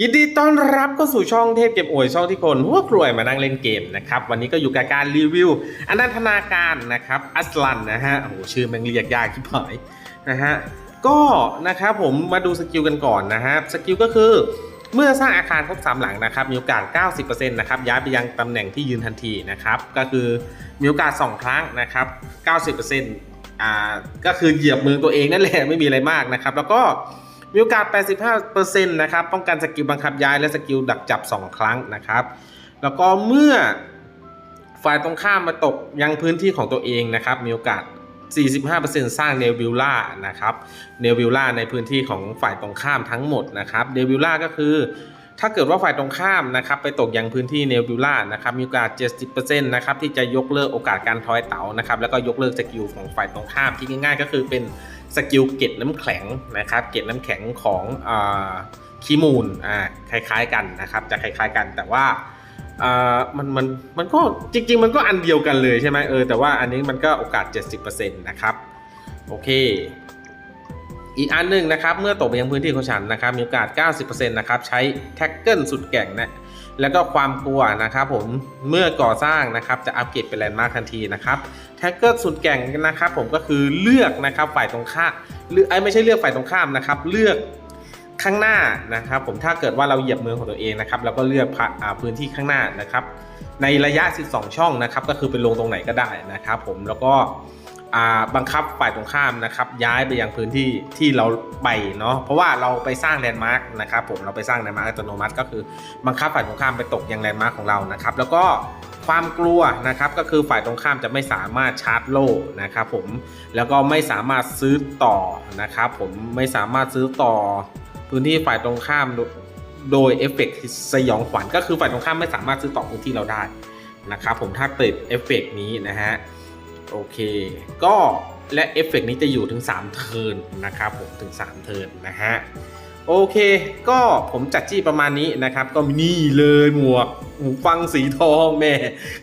ยินดีต้อนรับเข้าสู่ช่องเทพเก็บอวยช่องที่คนหัวกรวยมานั่งเล่นเกมนะครับ วันนี้ก็อยู่กับการรีวิวอนันทนาการนะครับอัสลันนะฮะโอ้โหชื่อแมันเรียกยากที่ผายนะฮะก็นะครับผมมาดูสกิลกันก่อนนะฮะสกิลก็คือเมื่อสร้างอาคารครบสามหลังนะครับมีโอกาส 90%นะครับย้ายไปยังตำแหน่งที่ยืนทันทีนะครับก็คือมีโอกาส 2 ครั้งนะครับ 90%อ่าก็คือเหยียบมือตัวเองนั่นแหละไม่มีอะไรมากนะครับ แล้วก็ มีโอกาส 85%นะครับ ป้องกันสกิลบังคับย้ายและสกิลดักจับ 2 ครั้งนะครับ แล้วก็เมื่อฝ่ายตรงข้ามมาตกยังพื้นที่ของตัวเองนะครับ มีโอกาส 45%สร้างเนวิลล่านะครับ เนวิลล่าในพื้นที่ของฝ่ายตรงข้ามทั้งหมดนะครับ เนวิลล่าก็คือ ถ้าเกิดว่าฝ่ายตรงข้ามนะครับไปตกยังพื้นที่เนวิลล่านะครับ มีโอกาส 70%นะครับที่จะยกเลิกโอกาสการทอยเต๋านะครับ แล้วก็ยกเลิกสกิลของฝ่ายตรงข้ามที่ง่ายๆ ก็คือเป็น สกิลเก็ดน้ำแข็งนะครับ เก็ดน้ำแข็งของอคีมูลอ่าคล้ายๆกันนะครับ จะคล้ายๆกันแต่ว่าอ่ามันมันมันก็จริง ๆ มันก็อันเดียวกันเลยใช่ไหมเออแต่ว่าอันนี้มันก็โอกาส 70%นะครับโอเค อีกอันหนึ่งนะครับ เมื่อตกไปยังพื้นที่ของฉันนะครับ มีโอกาส 90%นะครับใช้แท็กเกิลสุดแก่งนะแล้วก็ความกลัวนะครับผมเมื่อก่อสร้างนะครับจะอัปเกรดเป็นแลนด์มาร์คทันทีนะครับ แท็กเกอร์สุดแก่งนะครับผมก็คือเลือกนะครับฝ่ายตรงข้ามหรือไอ้ไม่ใช่เลือกฝ่ายตรงข้ามนะครับ เลือกข้างหน้านะครับผมถ้าเกิดว่าเราเหยียบเมืองของตัวเองนะครับแล้วก็เลือกพื้นที่ข้างหน้านะครับ ในระยะ 12 ช่องนะครับ ก็คือเป็นลงตรงไหนก็ได้นะครับ ผมแล้วก็ บังคับฝ่ายตรงข้ามนะครับย้ายไปยังพื้นที่ที่เราไปเนาะเพราะว่าเราไปสร้างแลนด์มาร์กนะครับผมเราไปสร้างแลนด์มาร์กอัตโนมัติ ก็คือบังคับฝ่ายตรงข้ามไปตกยังแลนด์มาร์กของเรานะครับแล้วก็ความกลัวนะครับก็คือฝ่ายตรงข้ามจะไม่สามารถชาร์จโล่นะครับผมแล้วก็ไม่สามารถซื้อต่อนะครับผมไม่สามารถซื้อต่อพื้นที่ฝ่ายตรงข้ามโดยเอฟเฟกต์สยองขวัญก็คือฝ่ายตรงข้ามไม่สามารถซื้อต่อพื้นที่เราได้นะครับผมถ้าติดเอฟเฟกต์นี้นะฮะ โอเค ก็และเอฟเฟกต์นี้จะอยู่ถึง 3 เทิร์นนะครับผมถึง 3 เทิร์นนะฮะโอเค ก็ผมจัดจี้ประมาณนี้นะครับ ก็นี่เลยหมวกหูฟังสีทองแม่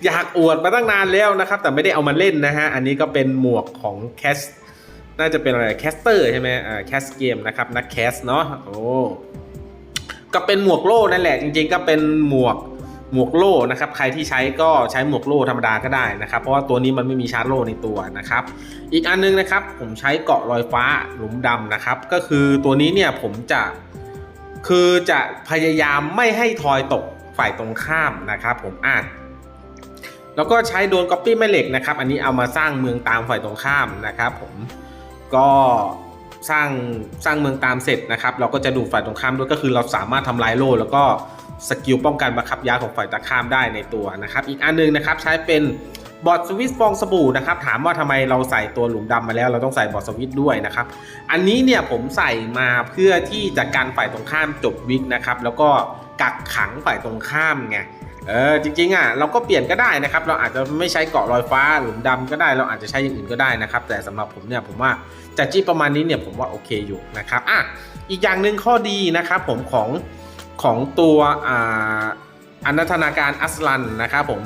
อยากอวดมาตั้งนานแล้วนะครับ แต่ไม่ได้เอามาเล่นนะฮะ อันนี้ก็เป็นหมวกของแคสน่าจะเป็นอะไรแคสเตอร์ใช่ไหมอ่าแคสเกมนะครับนักแคสเนาะโอ้ก็เป็นหมวกโล่นั่นแหละจริงๆ ก็เป็นหมวก หมวกโล่นะครับใครที่ใช้ก็ใช้หมวกโล่ธรรมดาก็ได้นะครับ เพราะว่าตัวนี้มันไม่มีชาร์จโล่ในตัวนะครับ อีกอันนึงนะครับผมใช้เกาะลอยฟ้าหลุมดำนะครับ ก็คือตัวนี้เนี่ยผมจะคือจะพยายามไม่ให้ทอยตกฝ่ายตรงข้ามนะครับผมอ่านแล้วก็ใช้โดนก๊อปปี้แม่เหล็กนะครับ อันนี้เอามาสร้างเมืองตามฝ่ายตรงข้ามนะครับ ผมก็สร้างสร้างเมืองตามเสร็จนะครับ เราก็จะดูฝ่ายตรงข้ามด้วยก็คือเราสามารถทำลายโล่แล้วก็ สกิลป้องกันบังคับยาของฝ่ายตรงข้ามได้ในตัวนะครับ อีกอันหนึงนะครับใช้เป็นบอดสวิตฟองสบู่นะครับถามว่าทำไมเราใส่ตัวหลุมดำมาแล้ว เราต้องใส่บอดสวิตด้วยนะครับอันนี้เนี่ยผมใส่มาเพื่อที่จะกันฝ่ายตรงข้ามจบวิกนะครับแล้วก็กักขังฝ่ายตรงข้ามไงเออจริงๆอะเราก็เปลี่ยนก็ได้นะครับ เราอาจจะไม่ใช้เกาะลอยฟ้าหลุมดำก็ได้ เราอาจจะใช้อย่างอื่นก็ได้นะครับ แต่สำหรับผมเนี่ยผมว่าจัดจี้ประมาณนี้เนี่ยผมว่าโอเคอยู่นะครับอะอีกอย่างหนึ่งข้อดีนะครับผมของ ของตัวอานนทนาการอัสลันนะครับผม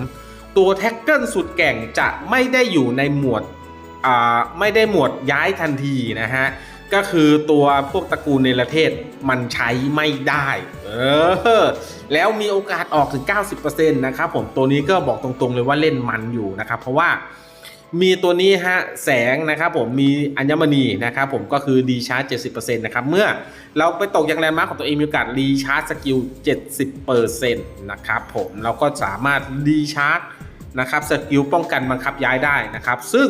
ตัวแท็กเกิลสุดแก่งจะไม่ได้อยู่ในหมวดไม่ได้หมวดย้ายทันทีนะฮะก็คือตัวพวกตระกูลเนประเทศมันใช้ไม่ได้ เออ แล้วมีโอกาสออกถึง 90%นะครับผมตัวนี้ก็บอกตรงๆเลยว่าเล่นมันอยู่นะครับ เพราะว่า มีตัวนี้ฮะแสงนะครับผมมีอัญมณีนะครับผมก็คือดีชาร์จ 70%นะครับเมื่อเราไปตกยังแลนด์มาร์คของตัวเองมีโอกาสรีชาร์จสกิล 70%นะครับผมเราก็สามารถรีชาร์จนะครับสกิลป้องกันบังคับย้ายได้นะครับ ซึ่ง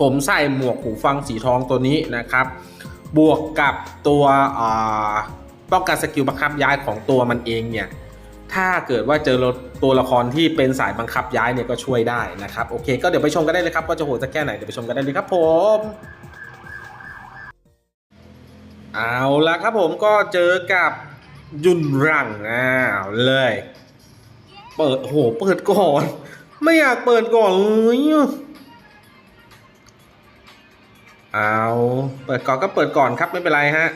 ผมใส่หมวกหูฟังสีทองตัวนี้นะครับ บวกกับตัวป้องกันสกิลบังคับย้ายของตัวมันเองเนี่ย ถ้าเกิดว่าเจอตัวละครที่เป็นสายบังคับย้ายเนี่ยก็ช่วยได้นะครับโอเค ก็เดี๋ยวไปชมกันได้เลยครับว่าจะโหดสักแค่ไหนเดี๋ยวไปชมกันได้เลยครับผมเอาละครับผมก็เจอกับยุนรังอ้าวเลย เปิดโหเปิดก่อน ไม่อยากเปิดก่อนเลยเอาเปิดก่อนก็เปิดก่อนครับไม่เป็นไรฮะ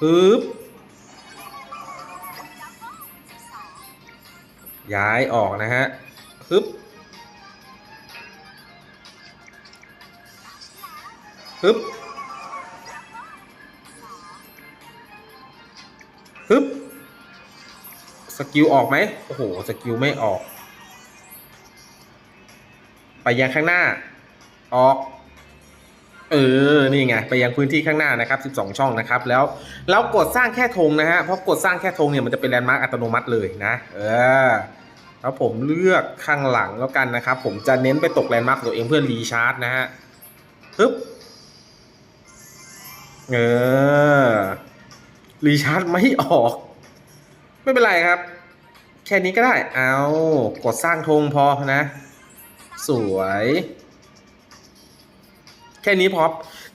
ปึ๊บ ย้ายออกนะฮะฮึบฮึบฮึบสกิลออกไหมโอ้โห สกิลไม่ออก ไปยังข้างหน้า ออก เออ นี่ไง ไปยังพื้นที่ข้างหน้านะครับ 12 ช่องนะครับ แล้วแล้วกดสร้างแค่ธงนะฮะ เพราะกดสร้างแค่ธงเนี่ยมันจะเป็นแลนด์มาร์กอัตโนมัติเลยนะ เออ แล้วผมเลือกข้างหลังแล้วกันนะครับ ผมจะเน้นไปตกแลนด์มาร์กตัวเองเพื่อรีชาร์จนะฮะปึ๊บ เออ รีชาร์จไม่ออก ไม่เป็นไรครับ แค่นี้ก็ได้ เอา กดสร้างธงพอนะ สวย ค่นี้พอ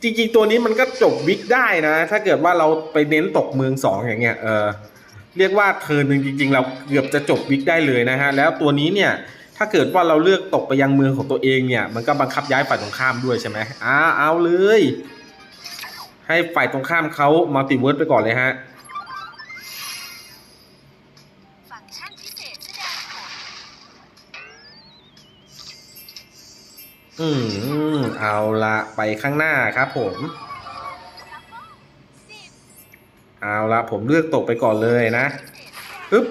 จริง ๆ ตัวนี้มันก็จบวิกได้นะ ถ้าเกิดว่าเราไปเน้นตกเมืองสองอย่างเงี้ยเออเรียกว่าเทิร์นหนึ่งจริง ๆ เราเกือบจะจบวิกได้เลยนะฮะแล้วตัวนี้เนี่ยถ้าเกิดว่าเราเลือกตกไปยังเมืองของตัวเองเนี่ย มันก็บังคับย้ายฝ่ายตรงข้ามด้วยใช่ไหมอ้าเอาเลย ให้ฝ่ายตรงข้ามเขามัลติเวิร์สไปก่อนเลยฮะ อืมเอาละไปข้างหน้าครับผม เอาละผมเลือกตกไปก่อนเลยนะปึ๊บ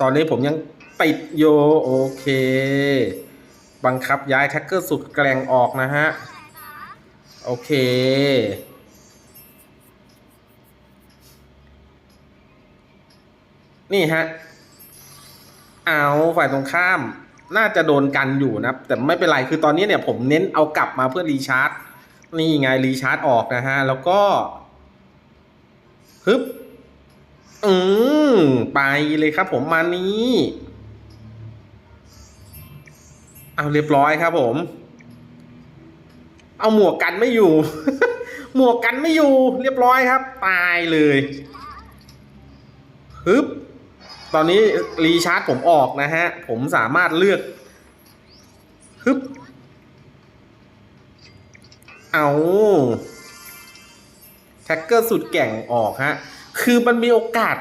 ตอนนี้ผมยังติดโยโอเค บังคับย้ายแท็กเกอร์สุดแกร่งออกนะฮะ โอเค นี่ฮะ เอาฝ่ายตรงข้าม น่าจะโดนกันอยู่นะแต่ไม่เป็นไรคือตอนนี้เนี่ยผมเน้นเอากลับมาเพื่อรีชาร์จ นี่ไงรีชาร์จออกนะฮะ แล้วก็ฮึบอืมไปเลยครับผมมานี้เอาเรียบร้อยครับผม เอาหมวกกันไม่อยู่ หมวกกันไม่อยู่ เรียบร้อยครับ ตายเลยฮึบ ตอนนี้รีชาร์จผมออกนะฮะ ผมสามารถเลือกฮึบเอาแท็กเกอร์สุดแก่งออกฮะ คือมันมีโอกาส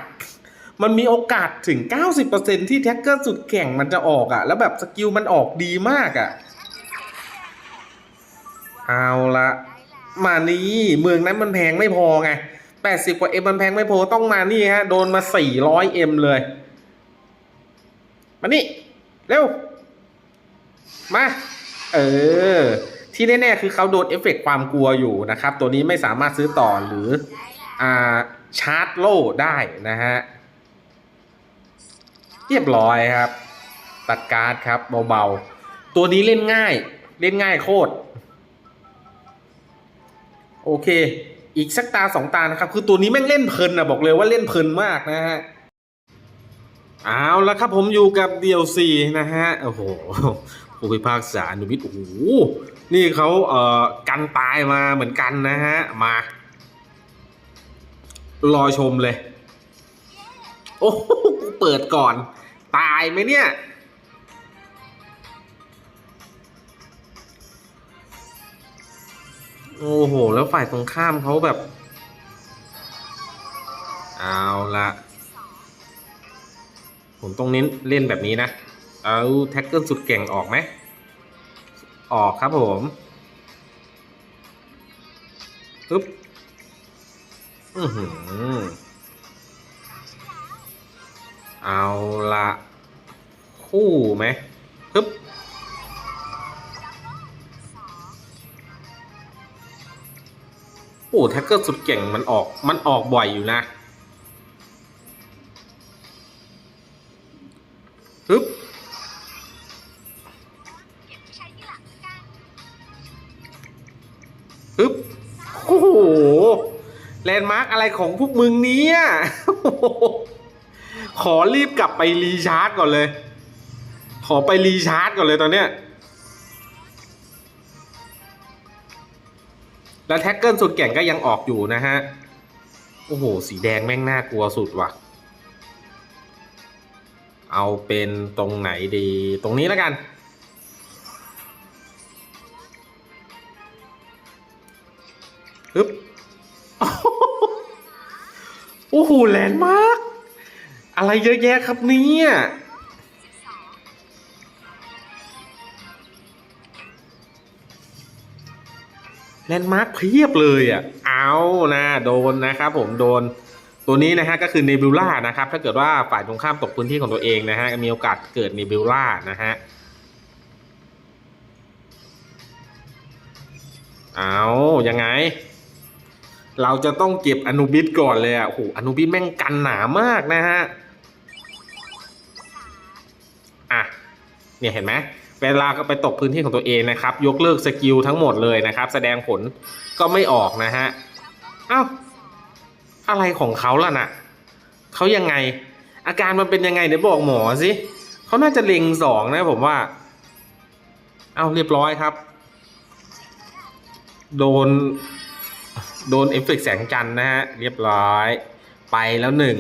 มันมีโอกาสถึง 90%ที่แท็กเกอร์สุดแก่งมันจะออกอะ่ะ แล้วแบบสกิลมันออกดีมากอะ่ะ เอาละมานี่เมืองนั้นมันแพงไม่พอไง 80 กว่าเอ็มมันแพงไม่พอต้องมานี่ฮะ โดนมา 400เอ็มเลย มานี่ เร็ว มา เออ ที่แน่ๆคือเขาโดนเอฟเฟกต์ความกลัวอยู่นะครับ ตัวนี้ไม่สามารถซื้อต่อหรือ อ่า ชาร์จโล่ได้นะฮะ เรียบร้อยครับ ตัดการ์ดครับเบาๆ ตัวนี้เล่นง่าย เล่นง่ายโคตร โอเค อีกสักตาสองตานะครับ คือตัวนี้แม่งเล่นเพลินนะบอกเลยว่าเล่นเพลินมากนะฮะ เอาละครับผมอยู่กับ DLC นะฮะโอ้โหผู้พิพากษาอนุวิทย์โอ้โหนี่เขาเอ่อกันตายมาเหมือนกันนะฮะมา รอชมเลย โอ้โหกูเปิดก่อน ตายไหมเนี่ยโอ้โห แล้วฝ่ายตรงข้ามเขาแบบ เอาละ ผมต้องเน้นเล่นแบบนี้นะ เอาแท็กเกิลสุดเก่งออกไหม ออกครับผมปึ๊บอือหือ เอาละคู่ไหมปึ๊บโอ้แท็กเกอร์สุดเก่งมันออกมันออกบ่อยอยู่นะ อะไรของพวกมึงเนี่ยโอ้โหขอรีบกลับไปรีชาร์จก่อนเลย ขอไปรีชาร์จก่อนเลยตอนเนี้ย แล้วแท็กเกิลสุดแก่งก็ยังออกอยู่นะฮะ โอ้โห สีแดงแม่งน่ากลัวสุดว่ะ เอาเป็นตรงไหนดี ตรงนี้แล้วกันฮึบ โอ้โหแลนด์มาร์กอะไรเยอะแยะครับเนี่ยแลนด์มาร์กเพียบเลยอะ เอานะโดนนะครับผมโดนตัวนี้นะฮะก็คือเนบิวล่านะครับ ถ้าเกิดว่าฝ่ายตรงข้ามตกพื้นที่ของตัวเองนะฮะมีโอกาสเกิดเนบิวล่านะฮะเอายังไง เราจะต้องเก็บอนุบิสก่อนเลยอะโอ้โหอนุบิสแม่งกันหนามากนะฮะอะเนี่ยเห็นไหมเวลาก็ไปตกพื้นที่ของตัวเองนะครับ ยกเลิกสกิลทั้งหมดเลยนะครับ แสดงผลก็ไม่ออกนะฮะเอ้าอะไรของเขาล่ะน่ะเขายังไง อาการมันเป็นยังไงเดี๋ยวบอกหมอสิเขาน่าจะเล็งสองนะผมว่า เอาเรียบร้อยครับ โดน โดนเอฟเฟกต์แสงจันนะฮะ เรียบร้อย ไปแล้วหนึ่ง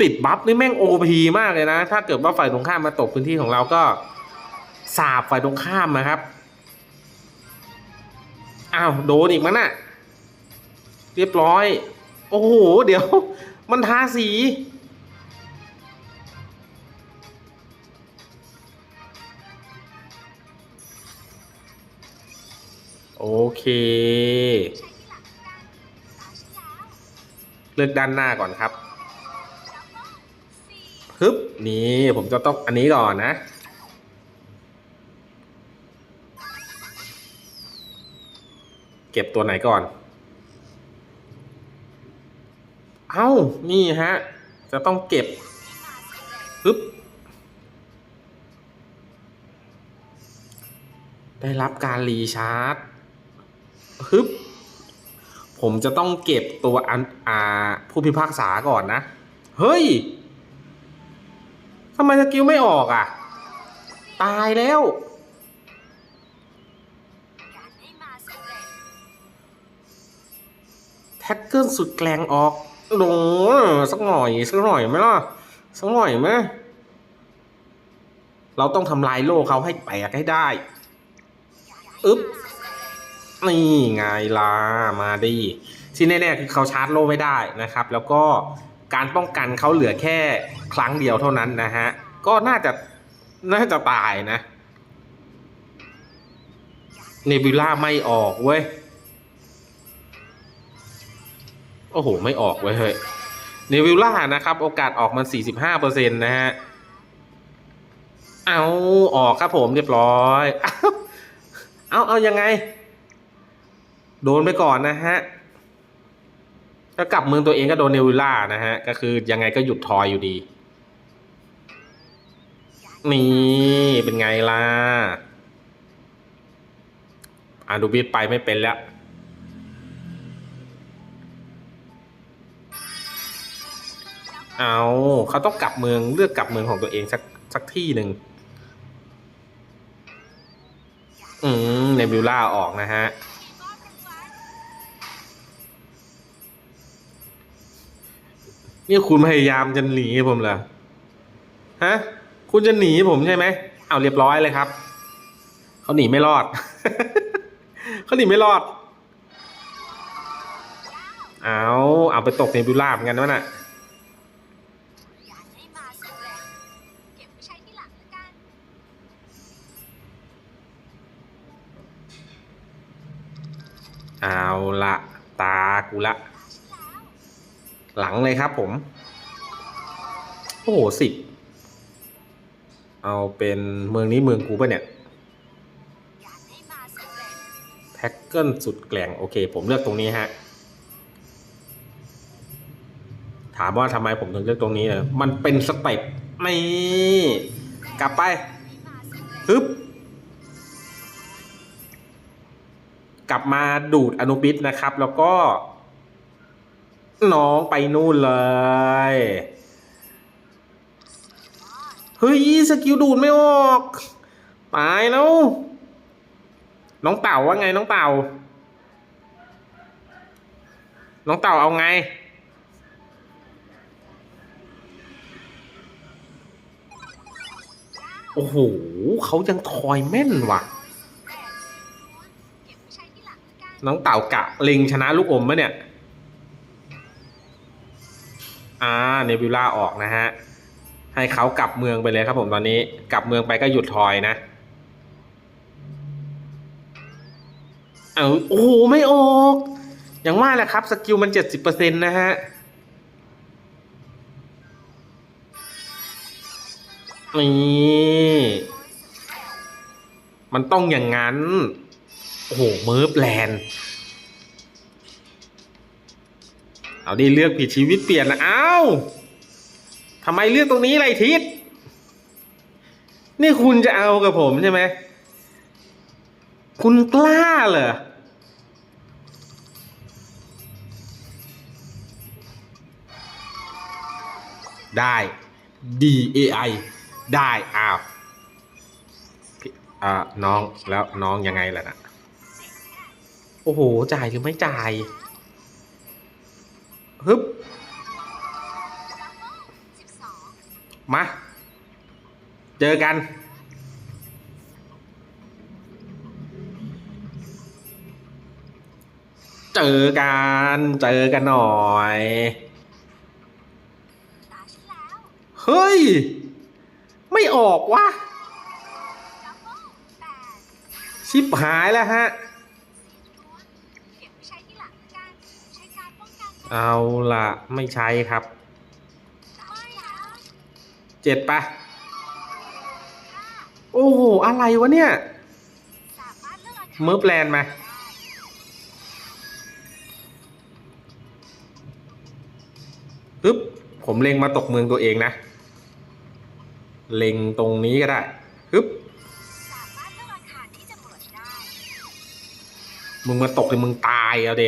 ติดบัฟนี่แม่งโอพีมากเลยนะ ถ้าเกิดว่าฝ่ายตรงข้ามมาตกพื้นที่ของเราก็สาบฝ่ายตรงข้ามนะครับ อ้าวโดนอีกมั้งน่ะ เรียบร้อย โอ้โห เดี๋ยว มันทาสี เค เลือกด้านหน้าก่อนครับฮึบนี่ผมจะต้องอันนี้ก่อนนะเก็บตัวไหนก่อน เอ้า นี่ฮะ จะต้องเก็บฮึบได้รับการรีชาร์จ ฮึบผมจะต้องเก็บตัวอันอ่าผู้พิพากษาก่อนนะ เฮ้ยทำไมสกิลไม่ออกอะ ตายแล้ว แท็กเกิลสุดแกลงออกโดสักหน่อย สักหน่อยไหมล่ะ สักหน่อยไหมเราต้องทำลายโลกเขาให้แตกให้ได้ อึ๊บ นี่ไงล่ะมาดี ที่แน่ๆคือเขาชาร์จโลไม่ได้นะครับ แล้วก็การป้องกันเขาเหลือแค่ครั้งเดียวเท่านั้นนะฮะ ก็น่าจะน่าจะตายนะเนบิล่าไม่ออกเว้ย โอ้โห ไม่ออกเว้ยเฮ้ยเนวิลล่านะครับ โอกาสออกมัน 45%นะฮะ เอาออกครับผมเรียบร้อย เอาเอายังไง โดนไปก่อนนะฮะก็กลับเมืองตัวเองก็โดนเนวิลล่านะฮะ ก็คือยังไงก็หยุดทอยอยู่ดี นี่เป็นไงล่ะอาดูบิดไปไม่เป็นแล้ว เอาเขาต้องกลับเมืองเลือกกลับเมืองของตัวเองสักสักที่หนึ่ง อืม เนบิล่าออกนะฮะ นี่คุณพยายามจะหนีผมเหรอฮะ คุณจะหนีผมใช่ไหมเอาเรียบร้อยเลยครับเขาหนีไม่รอดเขาหนีไม่รอด เอาเอาไปตกเนบิวลาเหมือนกันวะน่ะเอาละตากูละ หลังเลยครับผม โอ้โหสิบเอาเป็นเมืองนี้เมืองกูปะเนี่ยแท็กเกิลสุดแกล่งโอเค ผมเลือกตรงนี้ฮะ ถามว่าทำไมผมถึงเลือกตรงนี้เนี่ยมันเป็นสเต็ปไม่กลับไปฮึบกลับมาดูดอนุบิสนะครับ แล้วก็ น้องไปนู่นเลย เฮ้ย สกิลดูดไม่ออก ตายแล้ว น้องเต่าว่าไงน้องเต่า น้องเต่าเอาไง โอ้โห เขายังทอยแม่นว่ะนน้องเต่ากะลิงชนะลูกอมมะเนี่ย อ่าเนบิวล่าออกนะฮะ ให้เขากลับเมืองไปเลยครับผมตอนนี้ กลับเมืองไปก็หยุดทอยนะเอาโอ้ไม่ออก อย่างว่าแหละครับ สกิลมันเจ็ดสิบเปอร์เซ็นต์นะฮะนี่มันต้องอย่างนั้น โอ้โหเมิร์ฟแลนด์ เอาดิเลือกผิดชีวิตเปลี่ยนนะอ้าวทำไมเลือกตรงนี้ไรทิศนี่คุณจะเอากับผมใช่ไหมคุณกล้าเหรอได้ D A I ได้อ้าวอ่าน้องแล้วน้องยังไงล่ะนะโอ้โห จ่ายหรือไม่จ่าย มา เจอกันเจอกันเจอกันหน่อย เฮ้ย ไม่ออกวะชิบหายแล้วฮะ เอาละไม่ใช้ครับ จ็ดปะโอ้โห อะไรวะเนี่ยสามารถเลือกเมิร์ฟแลนด์มาปึ๊บ ผมเล็งมาตกเมืองตัวเองนะ เล็งตรงนี้ก็ได้ปึ๊บมึงมาตกเลยมึงตายเอาเด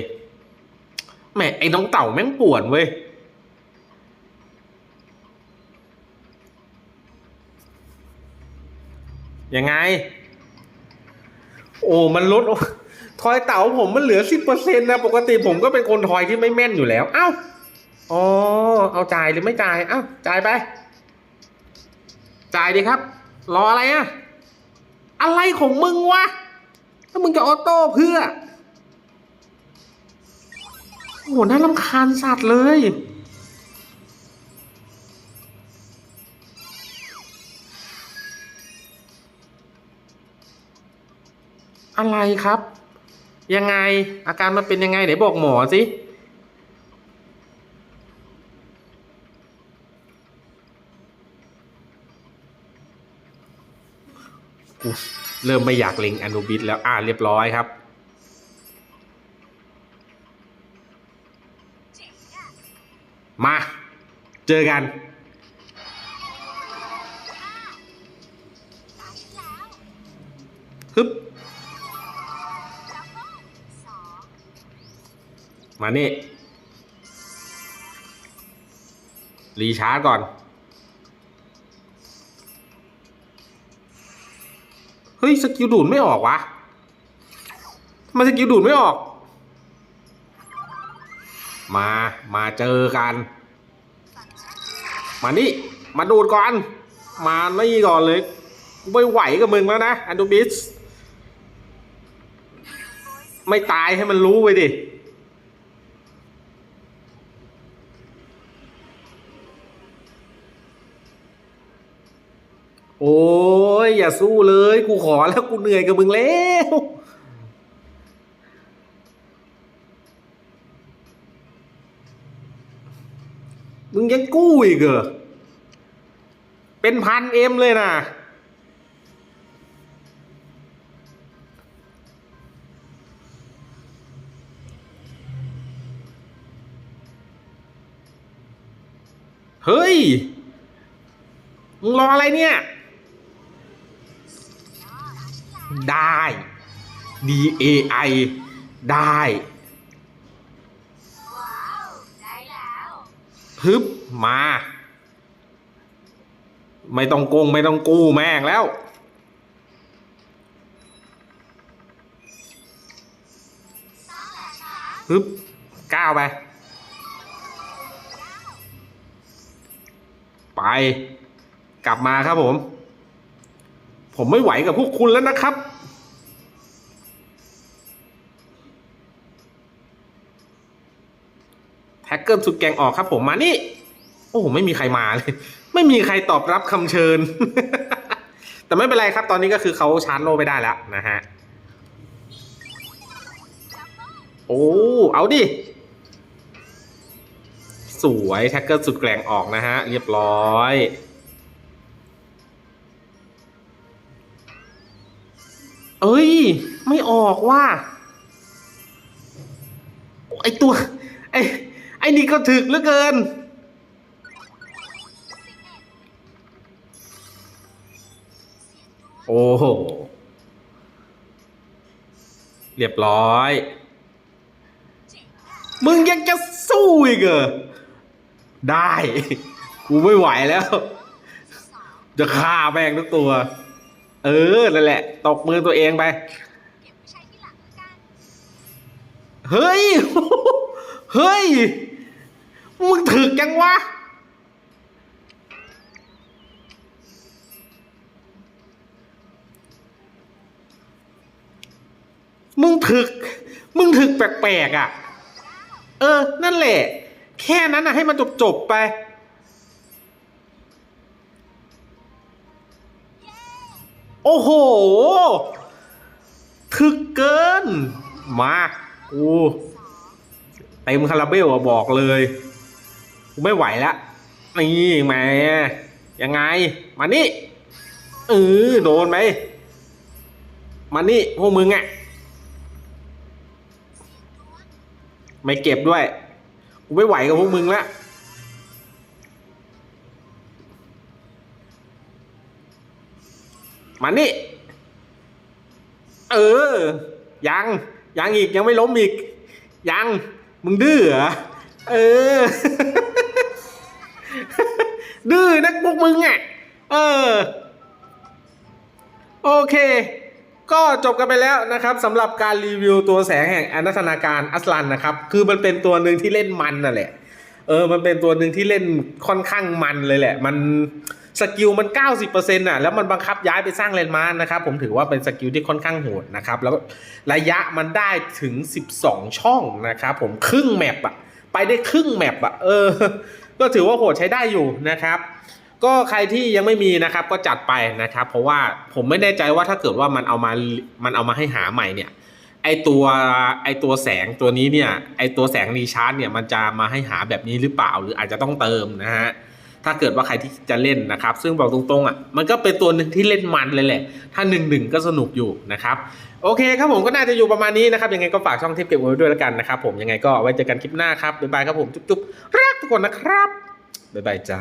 แหม่ไอ้น้องเต่าแม่งป่วนเว้ย ยังไง โอ้มันลดทอยเต่าผมมันเหลือสิบเปอร์เซ็นต์นะ ปกติผมก็เป็นคนทอยที่ไม่แม่นอยู่แล้ว เอ้าอ๋อเอาจ่ายหรือไม่จ่าย เอ้าจ่ายไป จ่ายดีครับ รออะไรอะอะไรของมึงวะถ้ามึงจะออโต้เพื่อโอ้โหน่ารำคาญสัตว์เลย อะไรครับ ยังไงอาการมันเป็นยังไงไหนบอกหมอสิเริ่มไม่อยากเล็งอนุบิสแล้วอ่าเรียบร้อยครับ มา เจอกันฮึบ มานี่ รีชาร์จก่อน เฮ้ย สกิลดูดไม่ออกวะทำไมสกิลดูดไม่ออก มา มาเจอกัน มานี่ มาดูดก่อน มานี่ก่อนเลยกูไม่ไหวกับมึงแล้วนะ อันดูบิส ไม่ตายให้มันรู้ไปดิ โอ้ยอย่าสู้เลย กูขอแล้วกูเหนื่อยกับมึงแล้ว มึงยังกู้อีกเหรอ เป็นพันเอ็มเลยนะเฮ้ย มึงรออะไรเนี่ย ได้ D A I ได้ว้าวได้แล้วฮึบมา ไม่ต้องโกงไม่ต้องกู้แม่งแล้ว ฮึบก้าวไป ไป กลับมาครับผม ผมไม่ไหวกับพวกคุณแล้วนะครับ กิมสุดแกงออกครับ ผมมานี่ โอ้โหไม่มีใครมาเลย ไม่มีใครตอบรับคำเชิญ แต่ไม่เป็นไรครับ ตอนนี้ก็คือเขาชาร์จโลไปได้แล้วนะฮะโอ้เอาดิสวยแท็กเกอร์สุดแกร่งออกนะฮะ เรียบร้อยเอ้ย ไม่ออกว่า ไอตัว ไอ ไอ้นี่ก็ถึกเหลือเกิน โอ้โห เรียบร้อย มึงยังจะสู้อีกเหรอ ได้ กูไม่ไหวแล้ว จะฆ่าแม่งทุกตัว เออ นั่นแหละ ตกมือตัวเองไป เฮ้ย เฮ้ย มึงถึกจังวะมึงถึก มึงถึกแปลกๆอะ เออ นั่นแหละ แค่นั้นนะให้มันจบๆไป โอ้โห ถึกเกิน มา กูเต็มคาราเบลอะบอกเลย ไม่ไหวแล้วนี่แหม่ยังไง มานี่เออโดนไหมมานี่พวกมึงอะไม่เก็บด้วยกูไม่ไหวกับพวกมึงแล้วมานี่ เออ ยัง ยังอีกยังไม่ล้มอีก ยัง มึงดื้อเหรอ เออ ดื้อนักพวกมึงอะ เออ โอเค ก็จบกันไปแล้วนะครับสำหรับการรีวิวตัวแสงแห่งอนัตนาการอัสลันนะครับ คือมันเป็นตัวหนึ่งที่เล่นมันน่ะแหละ เออ มันเป็นตัวหนึ่งที่เล่นค่อนข้างมันเลยแหละ มันสกิลมัน 90%น่ะแล้วมันบังคับย้ายไปสร้างเลนมาร์นะครับผมถือว่าเป็นสกิลที่ค่อนข้างโหดนะครับ แล้วระยะมันได้ถึง 12 ช่องนะครับผมครึ่งแมปอะไปได้ครึ่งแมปอะเออ ก็ถือว่าโหดใช้ได้อยู่นะครับ ก็ใครที่ยังไม่มีนะครับก็จัดไปนะครับ เพราะว่าผมไม่แน่ใจว่าถ้าเกิดว่ามันเอามามันเอามาให้หาใหม่เนี่ยไอตัวไอตัวแสงตัวนี้เนี่ยไอตัวแสงรีชาร์จเนี่ยมันจะมาให้หาแบบนี้หรือเปล่า หรืออาจจะต้องเติมนะฮะ ถ้าเกิดว่าใครที่จะเล่นนะครับ ซึ่งบอกตรงๆอะมันก็เป็นตัวหนึ่งที่เล่นมันเลยแหละ ถ้าหนึ่งหนึ่งก็สนุกอยู่นะครับโอเคครับผมก็น่าจะอยู่ประมาณนี้นะครับยังไงก็ฝากช่องทิปเก็บไว้ด้วยแล้วกันนะครับผมยังไงก็ไว้เจอกันคลิปหน้าครับบ๊ายบายครับผมจุ๊บๆรักทุกคนนะครับบ๊ายบายจ้า